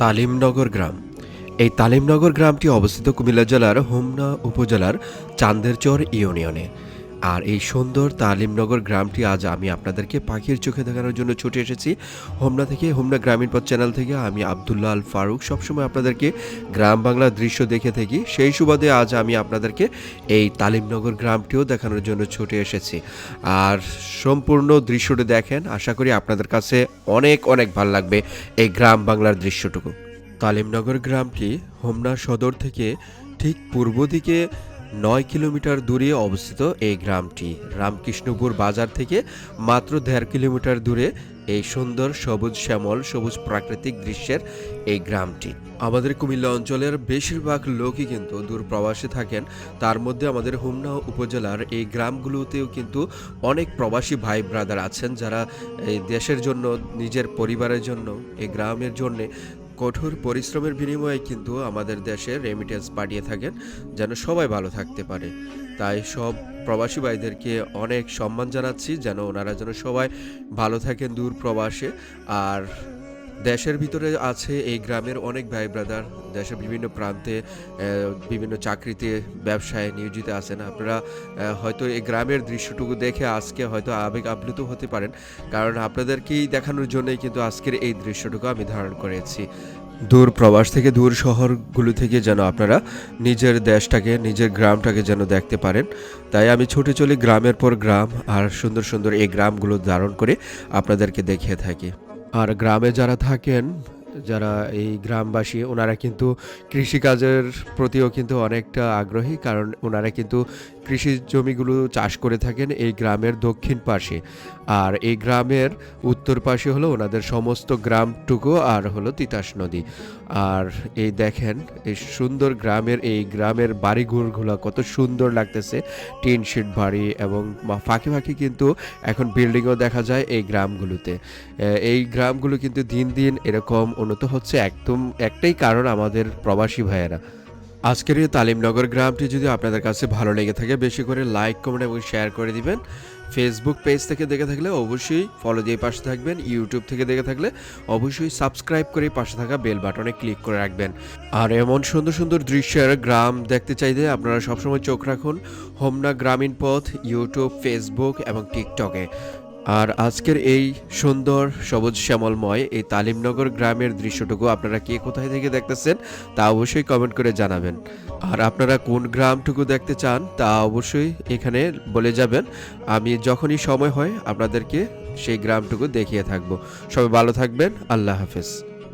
তালিমনগর গ্রাম। এই তালিমনগর গ্রামটি অবস্থিত কুমিল্লা জেলার হোমনা উপজেলার চান্দেরচর ইউনিয়নে। আর এই সুন্দর তালিমনগর গ্রামটি আজ আমি আপনাদেরকে পাখির চোখে দেখানোর জন্য ছুটে এসেছি। হোমনা থেকে হোমনা গ্রামীণ পথ চ্যানেল থেকে আমি আবদুল্লাহ আল ফারুক সবসময় আপনাদেরকে গ্রাম বাংলার দৃশ্য দেখে থাকি। সেই সুবাদে আজ আমি আপনাদেরকে এই তালিমনগর গ্রামটিও দেখানোর জন্য ছুটে এসেছি। আর সম্পূর্ণ দৃশ্যটি দেখেন, আশা করি আপনাদের কাছে অনেক অনেক ভালো লাগবে এই গ্রাম বাংলার দৃশ্যটুকু। তালিমনগর গ্রামটি হোমনা সদর থেকে ঠিক পূর্ব দিকে নয় কিলোমিটার দূরে অবস্থিত এই গ্রামটি। রামকৃষ্ণপুর বাজার থেকে মাত্র দেড় কিলোমিটার দূরে এই সুন্দর সবুজ শ্যামল, সবুজ প্রাকৃতিক দৃশ্যের এই গ্রামটি। আমাদের কুমিল্লা অঞ্চলের বেশিরভাগ লোকই কিন্তু দূর প্রবাসে থাকেন। তার মধ্যে আমাদের হোমনা উপজেলার এই গ্রামগুলোতেও কিন্তু অনেক প্রবাসী ভাই ব্রাদার আছেন যারা এই দেশের জন্য, নিজের পরিবারের জন্য, এই গ্রামের জন্যে কঠোর পরিশ্রমের বিনিময়ে কিন্তু আমাদের দেশে রেমিটেন্স পাঠিয়ে থাকেন, যেন সবাই ভালো থাকতে পারে। তাই সব প্রবাসী ভাইদেরকে অনেক সম্মান জানাচ্ছি, যেন ওনারা যেন সবাই ভালো থাকেন দূর প্রবাসে। আর দেশের ভিতরে আছে এই গ্রামের অনেক ভাই ব্রাদার। দেশের বিভিন্ন প্রান্তে বিভিন্ন চাকরিতে, ব্যবসায় নিয়োজিত আছেন। আপনারা হয়তো এই গ্রামের দৃশ্যটুকু দেখে আজকে হয়তো আবেগ আপ্লুত হতে পারেন। কারণ আপনাদেরকেই দেখানোর জন্যই কিন্তু আজকের এই দৃশ্যটুকু আমি ধারণ করেছি। দূর প্রবাস থেকে দূর শহরগুলো থেকে যেন আপনারা নিজের দেশটাকে, নিজের গ্রামটাকে যেন দেখতে পারেন। তাই আমি ছুটে চলি গ্রামের পর গ্রাম আর সুন্দর সুন্দর এই গ্রামগুলো ধারণ করে আপনাদেরকে দেখিয়ে থাকি। আর গ্রামে যারা থাকেন, যারা এই গ্রামবাসী, ওনারা কিন্তু কৃষিকাজের প্রতিও কিন্তু অনেকটা আগ্রহী, কারণ ওনারা কিন্তু কৃষি জমিগুলো চাষ করে থাকেন এই গ্রামের দক্ষিণ পাশে। আর এই গ্রামের উত্তর পাশে হলো ওনাদের সমস্ত গ্রামটুকু আর হলো তিতাস নদী। আর এই দেখেন, এই সুন্দর গ্রামের, এই গ্রামের বাড়িঘরগুলো কত সুন্দর লাগতেছে। টিন শিট বাড়ি এবং ফাঁকে ফাঁকে কিন্তু এখন বিল্ডিংও দেখা যায় এই গ্রামগুলোতে। এই গ্রামগুলো কিন্তু দিন দিন এরকম উন্নত হচ্ছে। একদম একটাই কারণ আমাদের প্রবাসী ভাইয়েরা। আজকের এই তালিমনগর গ্রামটি যদি আপনাদের কাছে ভালো লেগে থাকে, বেশি করে লাইক, কমেন্ট এবং শেয়ার করে দিবেন। ফেসবুক পেজ থেকে দেখে থাকলে অবশ্যই ফলো দিয়ে পাশে থাকবেন। ইউটিউব থেকে দেখে থাকলে অবশ্যই সাবস্ক্রাইব করে পাশে থাকা বেল বাটনে ক্লিক করে রাখবেন। আর এমন সুন্দর সুন্দর দৃশ্যের গ্রাম দেখতে চাইলে আপনারা সবসময় চোখ রাখুন। হোমনা গ্রামীণ পথ ইউটিউব ফেসবুক এবং টিকটকে আর আজকের এই সুন্দর সবুজ শ্যামলময় এই তালিমনগর গ্রামের দৃশ্যটুকু আপনারা কে কোথায় থেকে দেখতেছেন তা অবশ্যই কমেন্ট করে জানাবেন। আর আপনারা কোন গ্রামটুকু দেখতে চান তা অবশ্যই এখানে বলে যাবেন। আমি যখনই সময় হয় আপনাদেরকে সেই গ্রামটুকু দেখিয়ে থাকব। সবাই ভালো থাকবেন, আল্লাহ হাফেজ।